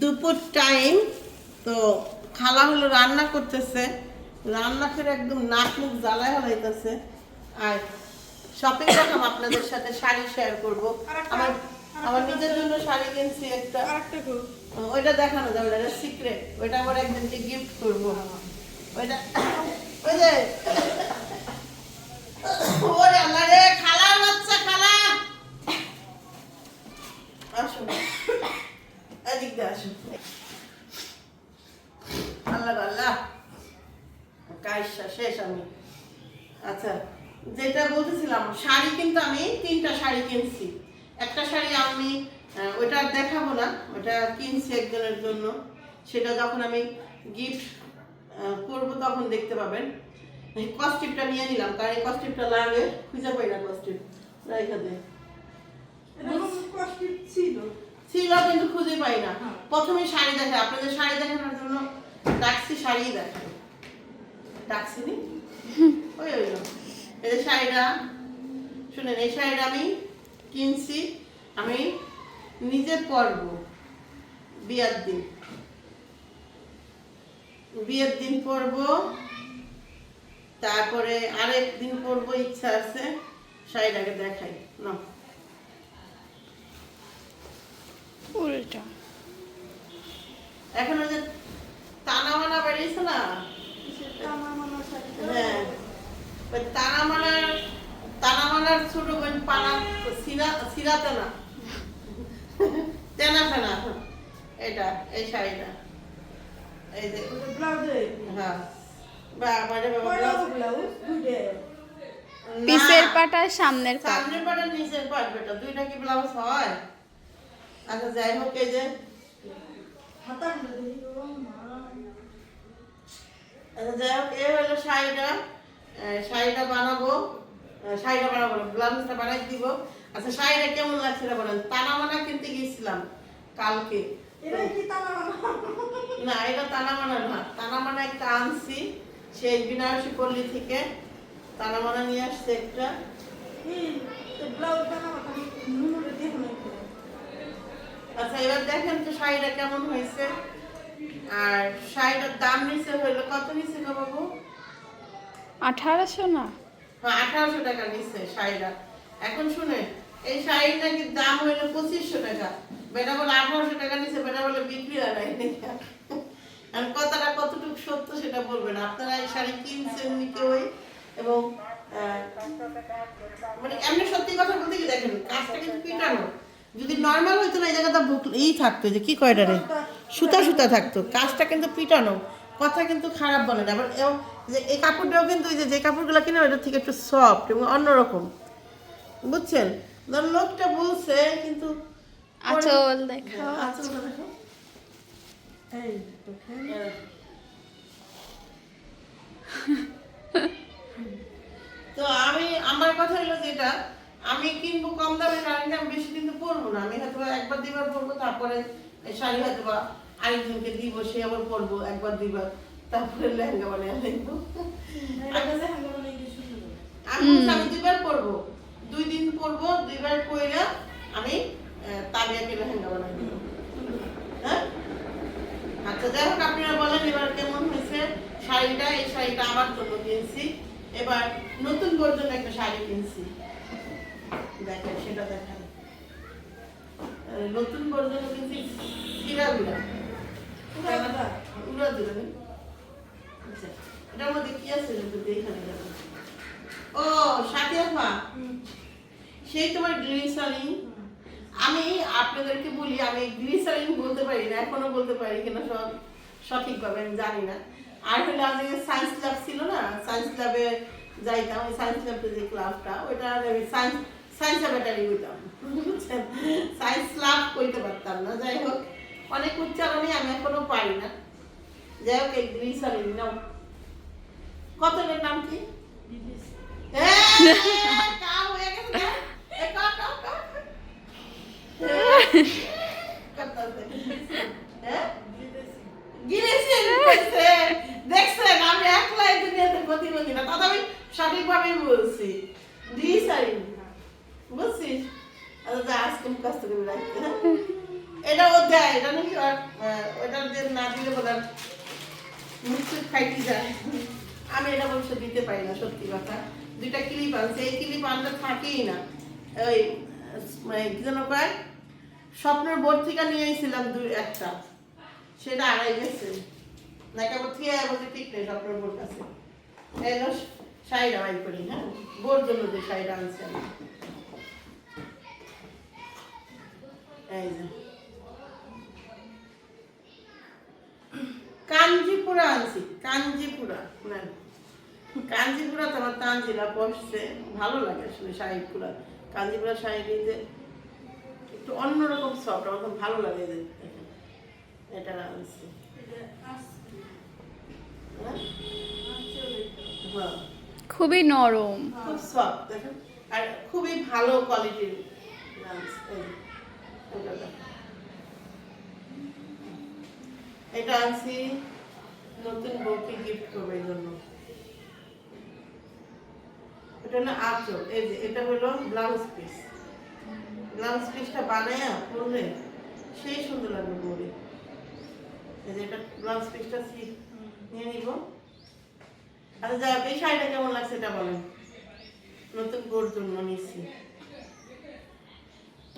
দুপুর টাইম তো খালা হলো রান্না করতেছে। রান্না করে একদম নাক মুখ জ্বালায় হলাইতেছে আর শপিং করলাম আপনাদের সাথে শাড়ি শেয়ার করব। আমার আমার নিজের জন্য শাড়ি কিনছি একটা। ওইটা দেখানো যাবে না এটা সিক্রেট ওইটা আমার একজনকে গিফট করব। ওইটা ওই যে ওরে আল্লাহ রে খালার বাচ্চা খালা। আসুন এদিক দিয়ে আসুন। আল্লাহ আল্লাহ। কাজটা শেষ আমি। আচ্ছা যেটা বলতেছিলাম, শাড়ি কিন্তু আমি তিনটা শাড়ি কিনছি। একটা শাড়ি আমি আর দেখাবো না, ওটা কিনছি একজনের জন্য। সেটা যখন আমি গিফট করব তখন দেখতে পাবেন। কস্টিপটা নিয়ে নিলাম কারণ এই কস্টিপটা লাগে। খুঁজে পাই না কস্টিপ রাইখা দে। ছিল। কিন্তু খুঁজে পাই না। প্রথমে শাড়ি দেখে আপনাদের শাড়ি দেখানোর জন্য ডাকছি শাড়ি দেখে ডাকছি নি? ওই ওই। এই শাড়িটা শুনেন এই শাড়িটা আমি কিনছি। আমি নিজে পরবো। বিয়ার দিন। বিয়ের দিন পরবো। তারপরে আরেক দিন পরবো ইচ্ছা আছে। শাড়িটাকে দেখাই। না উল্টা। এখন ওই যে টানা মানা বেরিয়েছে না? হ্যাঁ। ওই টানা মানার টানা মানার ছোট বোন পানা সিরা সিরাতে না তেনা ফেনা এটা এই শাড়িটা। এই যে হ্যাঁ। পিসের পাটার সামনের পাট। সামনের পাটা নিচের পাট বেটা। দুইটা কি ব্লাউজ হয়? আচ্ছা যাই হোক এই যে আচ্ছা যাই হোক এই হলো শাড়িটা। শাড়িটা বানাবো। শাড়িটা বানাবো ব্লাউজটা বানাই দিব। আচ্ছা শাড়িটা কেমন লাগছে এটা বলেন? তানা মানা কিনতে গিয়েছিলাম কালকে। না এটা তানা মানা না। তানা মানা একটা আনছি সেই বিনারসি পল্লী থেকে। তানা মানা নিয়ে আসছে একটা। আচ্ছা এবার দেখেন তো শাড়িটা কেমন হয়েছে। আর শাড়িটার দাম নিচে হইল কত নিচে গো বাবু? আঠারোশো না? আঠারোশো টাকা নিচ্ছে শাড়িটা। এখন শুনে এই শাড়ির নাকি দাম হইল পঁচিশশো টাকা? বেটা বলে আঠারোশো টাকা নিচ্ছে বেটা বলে বিক্রি হয় নাই আর কথাটা কতটুকু সত্য সেটা বলবেন। আপনারা এই শাড়ি কিনছেন কেউই? এবং মানে এমনি সত্যি কথা বলতে কি দেখেন কাজটা কিন্তু পিটানো। যদি নর্মাল হইতো না এই জায়গাটা বুক- এই থাকতো যে কি কয়টা রে? সুতা সুতা থাকতো কাজটা কিন্তু পিটানো কথা কিন্তু খারাপ বলে না। আবার এও- যে এই কাপড়টাও কিন্তু এই যে যে কাপড়গুলো কিনে ওটার থেকে একটু সফট এবং অন্যরকম। বুঝছেন? ধর লোকটা বলছে কিন্তু আঁচল দেখাও হ্যাঁ, দেখো। হ্যাঁ। তো আমি আমার কথা হলো যেটা আমি কিনবো কম দামে শাড়িটা আমি বেশি দিন তো পরবো না। আমি হয়তো একবার দুইবার পরবো তারপরে শাড়ি হয়তো বা আরেকজনকে দিব সে আবার পরবো একবার দুইবার তারপরে লেহেঙ্গা বানিয়ে দেখব। আমি আমি দুইবার পরবো। দুই দিন পরবো দুইবার পরে আমি তাবিয়াকে লেহেঙ্গা বানাই দিব। হ্যাঁ? আচ্ছা যাই হোক আপনারা বলেন এবার কেমন হয়েছে শাড়িটা এই শাড়িটা আমার জন্য কিনছি। এবার নতুন বর্জন একটা শাড়ি কিনছি। সেটা দেখেন। নতুন বর্জন কিনছি সিরা বিরা উড়া আচ্ছা এটার মধ্যে কি আছে যাবে ও সাথী আপা সেই তোমার গ্লিসারিন আমি আপনাদেরকে বলি আমি গ্লিসারিন বলতে পারি না এখনও বলতে পারি কিনা সব সঠিকভাবে আমি জানি না। আর হলো আজ সায়েন্স ল্যাব ছিল না সায়েন্স ল্যাবে যাইতাম ওই সায়েন্স ল্যাবে যে ক্লাবটা ওইটা সায়েন্স সায়েন্স ল্যাবেটারি হইতাম বুঝছেন? সায়েন্স ল্যাব করতে পারতাম না। যাই হোক অনেক উচ্চারণে আমি এখনও পারি না। যাই হোক এই গ্লিসারিন নাও। কত এর নাম কি? হ্যাঁ, কাও হয়ে গেছে না? এ কাও, কাও, কাও। হ্যাঁ? গিলেছেন, গিলেছেন। দেখছেন, আমি একলাই দুনিয়াতে প্রতিবন্ধী না। কথা আমি সঠিকভাবেই বলছি। গ্লিসারিন। বুঝছিস? আচ্ছা, যা, আজকে মুখস্থ করে রাখতে, হ্যাঁ? এটা ও দেয় এটা নাকি আর আহ, ওটা দিয়ে না দিলে বলে মুখে খাইতে যায় আমি এটা বলছে দিতে পারি না, সত্যি কথা। দুইটা ক্লিপ আনছে, এই ক্লিপ আনলে থাকেই না। ওই মানে কি যেন কয়, স্বপ্নের বোর্ড থেকে নিয়ে এসেছিলাম দুই, একটা। সেটা আড়াই গেছে। নাকি আবার থেকে বলতে ঠিক নেই স্বপ্নের বোর্ড আছে। এই হলো শাড়িটা বাই করি হ্যাঁ? বোর জন্য যে শাড়িটা আনছি আমি। এই যে। কাঞ্জিপুরা আনছি কাঞ্জিপুরা না কাঞ্জিপুরা তো আমার তানজিলা বসছে। ভালো লাগে আসলে শাড়িগুলো কাঞ্জিপুরা শাড়ি যে একটু অন্যরকম সফট আমার খুব ভালো লাগে যে। এটা আনছি। হ্যাঁ? খুবই নরম। খুব সফট দেখেন। আর খুবই ভালো কোয়ালিটির লাঞ্চ এটা। আনছি। নতুন বউকে গিফট করবে জন্য। এটা হলো আঁচল। এই যে এটা হলো ব্লাউজ পিস ব্লাউজ পিসটা বানায়া পরলে সেই সুন্দর লাগবে বউরে। এই যে এটা ব্লাউজ পিসটা নিয়ে নিব। আচ্ছা হোক, এই শাড়িটা কেমন লাগছে এটা বলেন। নতুন বোর জন্য নিচ্ছি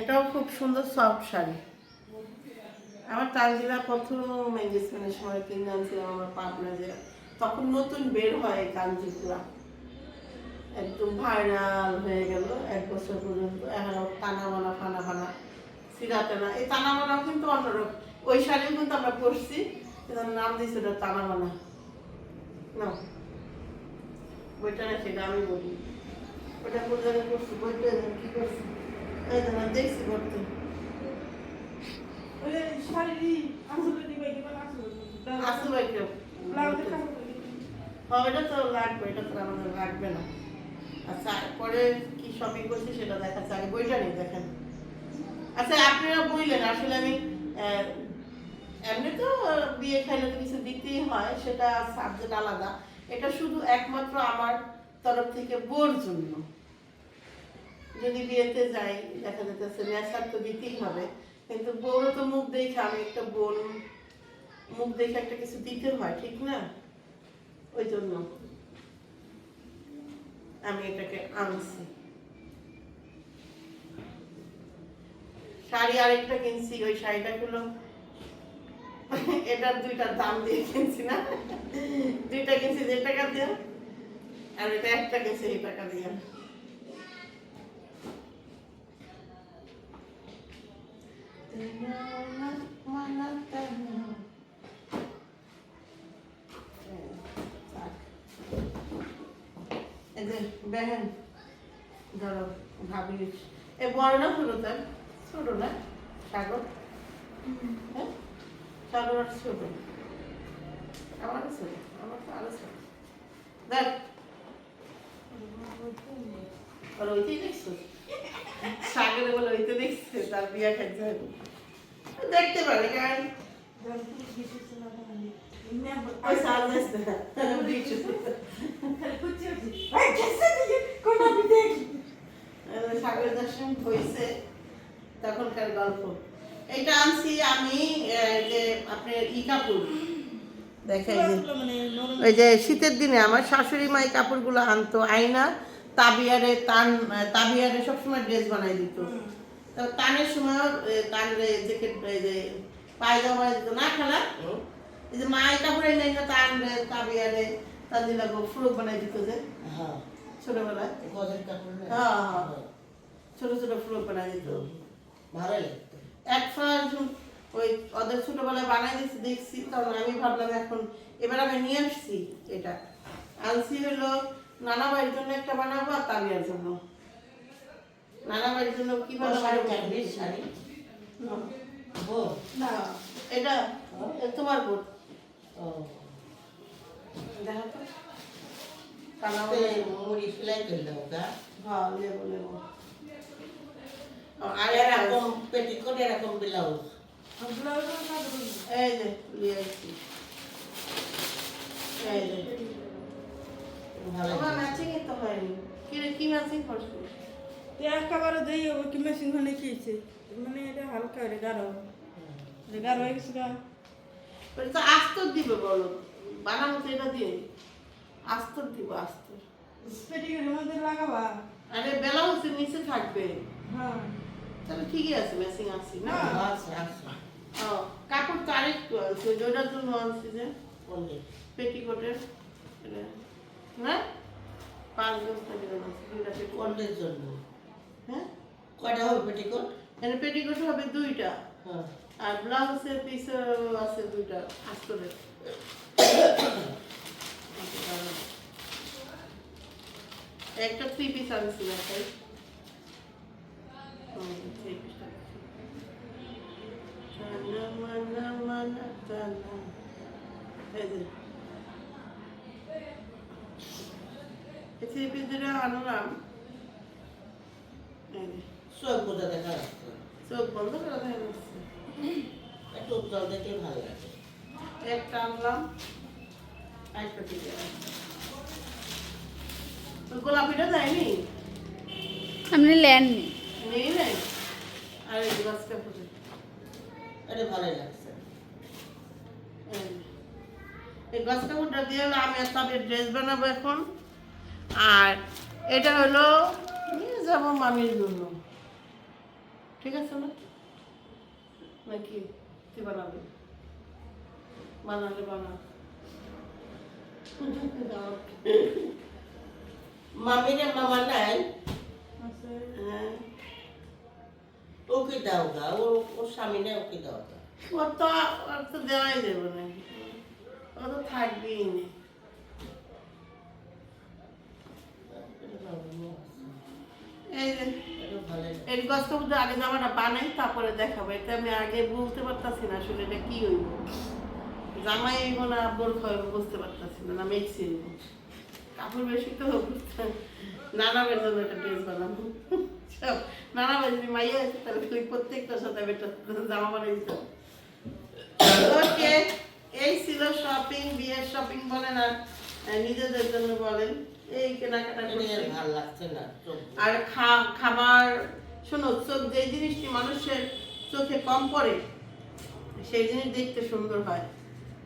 এটাও খুব সুন্দর সফট শাড়ি। আমার তালজিলা প্রথম এঙ্গেজমেন্টের সময় কিনে আনছিলাম আমার পাবনা যে, তখন নতুন বের হয় কাঞ্জিপুরা একদম ভাইরাল হয়ে গেল এক বছর পর্যন্ত। এখন টানা বানা ফানা ফানা সিরা টানা এই টানা বানাও কিন্তু অন্যরকম ওই শাড়িও কিন্তু আমরা পরছি নাম দিয়েছে ওটা টানা বানা না বইটা না, সেটা আমি বলি। কোন জায়গায় করছি বইটা কি করছি? এই তো এটা তো লাগবে না। আচ্ছা পরে শপিং সেটা দেখাচ্ছে বইটা দেখেন। আচ্ছা আপনারা বললেন আসলে আমি এমনি তো বিয়ে খাইলে তো দিতেই হয়, সেটা সাবজেক্ট আলাদা। এটা শুধু একমাত্র আমার তরফ থেকে বোর জন্য। যদি বিয়েতে যাই, দেখা যেতেছে নেশার তো দিতেই হবে। কিন্তু বউরও তো মুখ দেখে, আমি একটা বোন, মুখ দেখে একটা কিছু দিতে হয়, ঠিক না? ওই জন্য আমি এটাকে আনছি। শাড়ি আরেকটা কিনছি, ওই শাড়িটা গুলো এটার দুইটার দাম দিয়ে কিনছি না? দুইটা কিনছি, দেড় টাকা দিয়ে, আর এটা একটা কিনছি, এই টাকা দিয়ে। ধরো ভাবি এ ছোট আমার ছোট আমার তো আরও ছোট দেখ আর ওইটাই দেখছ সাগরে বলে ওইটা দেখছে তার বিয়া খাইতে হবে দেখতে পারে সাগরের দর্শন হয়েছে তখনকার গল্প। এটা আনছি আমি যে আপনার ই ওই যে শীতের দিনে আমার শাশুড়ি মাই কাপড়গুলো আনতো আয়না তাবিয়ারে তান, তাবিয়ারে সবসময় ড্রেস বানাই দিত। তো তানের সময় তান জ্যাকেট যে পায়জামা না খেলা এই যে মায়ের কাপড়ে নেই না তান তাবিয়ারে তার দিন ফ্রক বানাই দিত যে হ্যাঁ। ছোটবেলায়? হ্যাঁ, হ্যাঁ। ছোট ছোট ফ্রক বানাই দিত। ভালো লাগতো। এক ওই ওদের ছোটবেলায় বানাই দিচ্ছি দেখছি তখন আমি ভাবলাম এখন এবার আমি নিয়ে আসছি এটা। আনছি হলো নানা বাড়ির জন্য একটা বানাবো আর তাবিয়ার জন্য। নানা বাড়ির জন্য কি ও শাড়ি বানাবো শাড়ি। না। এটা তোমার বোট দেখো তো মুড়ি সেলাই হ্যাঁ আর এরকম পেটিকোট এরকম ব্লাউজ এই যে লিয়ে আসছি। এই যে। ভালো। ম্যাচিং তো হয়নি। কি ম্যাচিং করছিস একেবারে দেই হবে কি মেশিন খানে খেয়েছে মানে এটা হালকা এটা গাঢ় রেগার হয়ে গেছে গা। তো আস্তর দিবে বলো। বানানো তো এটা দিয়ে। আস্তর দিব আস্তর। পেটিকের মধ্যে লাগাবা। আরে ব্লাউজের নিচে থাকবে। হ্যাঁ। তাহলে ঠিকই আছে ম্যাচিং আছে না? আছে আছে। ও কাপড় তো আরেকটু আছে ওইটার জন্য আনছি যে। পেটিকোটের। না পাঁচ করে আনছি, দুইটা পেটিকোট। জন্য? হ্যাঁ কয়টা হবে পেটিকোট এখানে পেটিকোট হবে দুইটা হ্যাঁ আর ব্লাউজের পিস আছে দুইটা আস্তরের একটা থ্রি পিস আনছি দেখাই হুম, three piece আনছি। টানা মানা মানা টানা। এই যে। এই three আনলাম। চোখ বোঝা দেখা যাচ্ছে। চোখ বন্ধ করে দেখা যাচ্ছে। একটু উজ্জ্বল দেখলে ভালো লাগে। একটা আনলাম গোলাপিটা আপনি লেননি। নেই নাই আর এই গাছ কাপড়ে এটা ভালোই লাগছে। এই গাছ কাপড়টা দিয়ে হলো আমি তাদের ড্রেস বানাবো এখন। আর এটা হলো যাব মামির জন্য। ঠিক আছে না? নাকি? তুই বানাবি? বানালে বানা। মামিরে মামা নাই। হ্যাঁ। ওকে দাও গা ওর ওর স্বামী নেই ওকে দাও গা। ও তো ওর তো দেওয়াই দেবো না। ও তো থাকবেই না এটা ভালো আছে। এই আগে জামাটা বানাই তারপরে দেখাবো। এটা আমি আগে বলতে পারতাছি না আসলে এটা কি হইব। জামাই হইব না হইব বুঝতে পারতাছি না হইব। কাপড় বেশি তো বুঝতে- জন্য একটা ড্রেস বানাবো। যদি মাইয়া আছে তাহলে খালি প্রত্যেকটার সাথে আমি একটা জামা বানিয়ে দিতাম। ওকে এই ছিল শপিং বিয়ের শপিং বলেন আর নিজেদের জন্য বলেন। এই কেনাকাটা আর ভালো লাগছে না আর খা- খাবার শোনো চোখ যে জিনিসটি মানুষের চোখে কম পড়ে সেই জিনিস দেখতে সুন্দর হয়।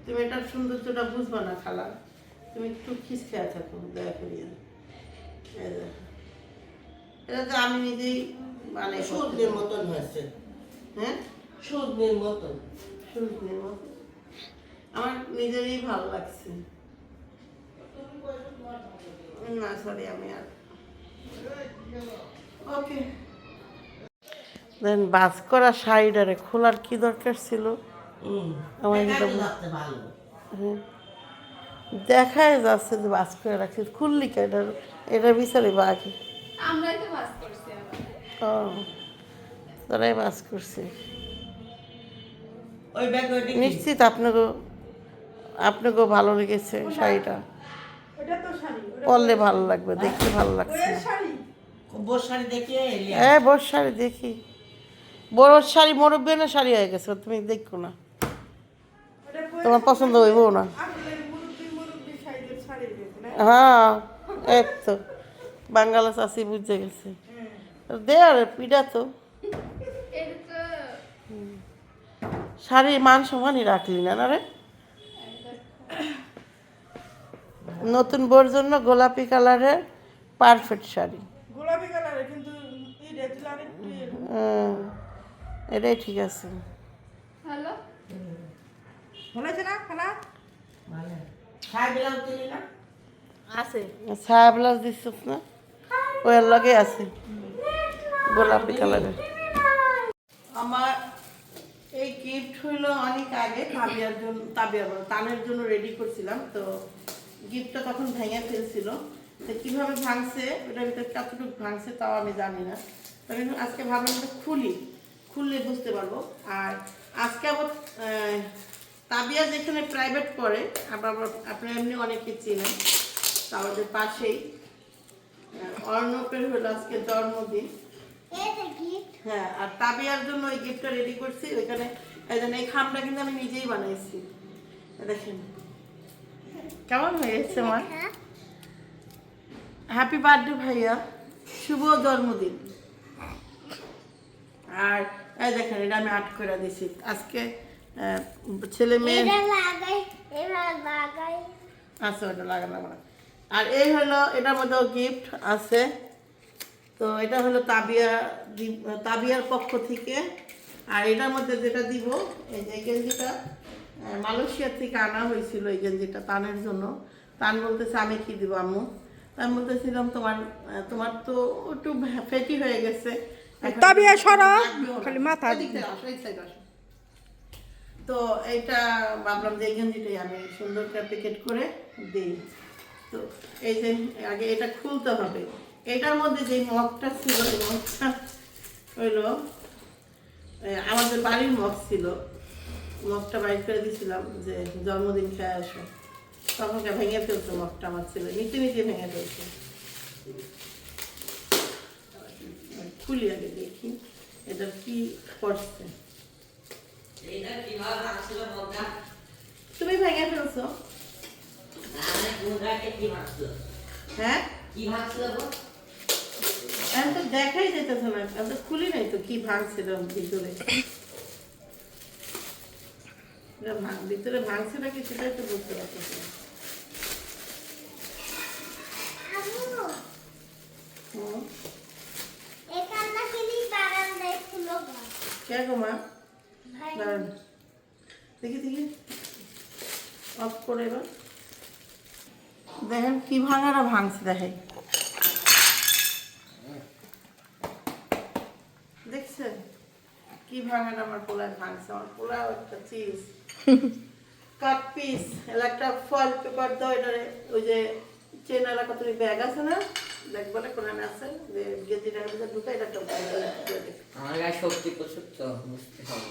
তুমি এটার সৌন্দর্যটা বুঝবা না খালা। তুমি একটু খিস খেয়ে থাকো দয়া করিয়ে। এটা তো আমি নিজেই মানে সূর্যের মতন হয়েছে। হ্যাঁ? সূর্যের মতন। সূর্যের মতো আমার নিজেরই ভালো লাগছে। না সরি আমি আর ওকে দেন বাস করা শাড়িটারে খোলার কি দরকার ছিল? আমার হ্যাঁ। দেখায় যাচ্ছে যে বাস করে রাখছি। খুললি কে? এটা এটা বিচারে বাকি তো ও তারাই বাস করছে? নিশ্চিত আপনাকে আপনাকেও ভালো লেগেছে শাড়িটা। পরলে ভালো লাগবে দেখতে ভালো লাগছে শাড়ি। বোর শাড়ি দেখে হ্যাঁ বড় শাড়ি দেখি। বড় শাড়ি মুরব্বী না শাড়ি হয়ে গেছে তুমি দেখো না। তোমার পছন্দ হইব না। শাড়ি হ্যাঁ এক তো বাঙ্গালা চাষি বুঝে গেছে। হ্যাঁ। দে আর পিঠা তো। শাড়ির মান সমানই রাখলি না না রে? নতুন বোর জন্য গোলাপি কালারের পারফেক্ট শাড়ি। গোলাপি কালারের কিন্তু ইয়ে। এটাই ঠিক আছে। হ্যালো? ভালো না খালা? ভালো শাড়ি ব্লাউজ দিলি না আছে। ছায়া ব্লাউজ দিচ্ছিস না? ওই লগে আছে গোলাপি কালারের। আমার এই গিফট হইল অনেক আগে তাবিয়ার জন্য তাবিয়া তানের জন্য রেডি করছিলাম তো গিফটটা তখন ভেঙে ফেলছিল। তো কীভাবে ভাঙছে ওটার ভিতরে কতটুকু ভাঙছে তাও আমি জানি না। তো আমি আজকে ভাবলাম এটা খুলি খুললে বুঝতে পারব। আর আজকে আবার তাবিয়া যেখানে প্রাইভেট পড়ে আবার আপনি এমনি অনেকে চিনেন তো আমাদের পাশেই অর্ণবের হলো আজকে জন্মদিন। হ্যাঁ আর তাবিয়ার জন্য ওই গিফটটা রেডি করছি। ওইখানে এই জন্য এই খামটা কিন্তু আমি নিজেই বানাইছি। দেখেন। কেমন হয়েছে আমার হ্যাপি বার্থডে ভাইয়া। শুভ জন্মদিন। আর এই দেখেন এটা আমি আট করে দিছি। আজকে ছেলে মেয়ে আচ্ছা ওটা লাগানো না আর এই হলো এটার মধ্যেও গিফট আছে। তো এটা হলো তাবিয়া তাবিয়ার পক্ষ থেকে। আর এটার মধ্যে যেটা দিব এই যে গেঞ্জিটা। আহ, মালয়েশিয়ার থেকে আনা হয়েছিল এই গেঞ্জিটা তানের জন্য। তান বলতেছে আমি কি দিব আম্মু? তা আমি বলতেছিলাম তোমার তোমার তো একটু ফেটি হয়ে গেছে। সরা, খালি মাথা। তো এইটা ভাবলাম যে এই গেঞ্জিটাই আমি সুন্দর করে প্যাকেট করে দিই। তো এই যে আগে এটা খুলতে হবে। এটার মধ্যে যে মগটা ছিল মগটা হইল আমাদের বাড়ির মগ ছিল। মগটা বাইর করে দিয়েছিলাম যে জন্মদিন খেয়ে আসো। তখন ভেঙে ফেলতো মগটা আমার ছিল নিচে নিচে ভেঙে ফেলতো। খুলি আগে দেখি এটা কি করছে। তুমি ভেঙে ফেলছো। হ্যাঁ? আমি তো দেখাই যেতেছে না আমি তো খুলি নাই তো কি ভাঙছিল ভিতরে। ভিতরে ভাঙছে নাকি সেটাই তো বুঝতে পারতেছি দেখি দেখি। অফ করে এবার। দেখেন কি ভাঙারা ভাঙছে দেখেন। দেখছেন? কি ভাঙাটা আমার পোলায় ভাঙছে? আমার পোলাও একটা চিজ কাট পিস একটা ফয়েল পেপার দাও, এটারে ওই যে চেন এলাকা তুমি ব্যাগ আছে না, ব্যাগ বলে কোরআনে আছে, যে গেঞ্জিটার ভিতরে ঢুকে এটা একটা আমার গায়ে শক্তি প্রচুর বুঝতে হবে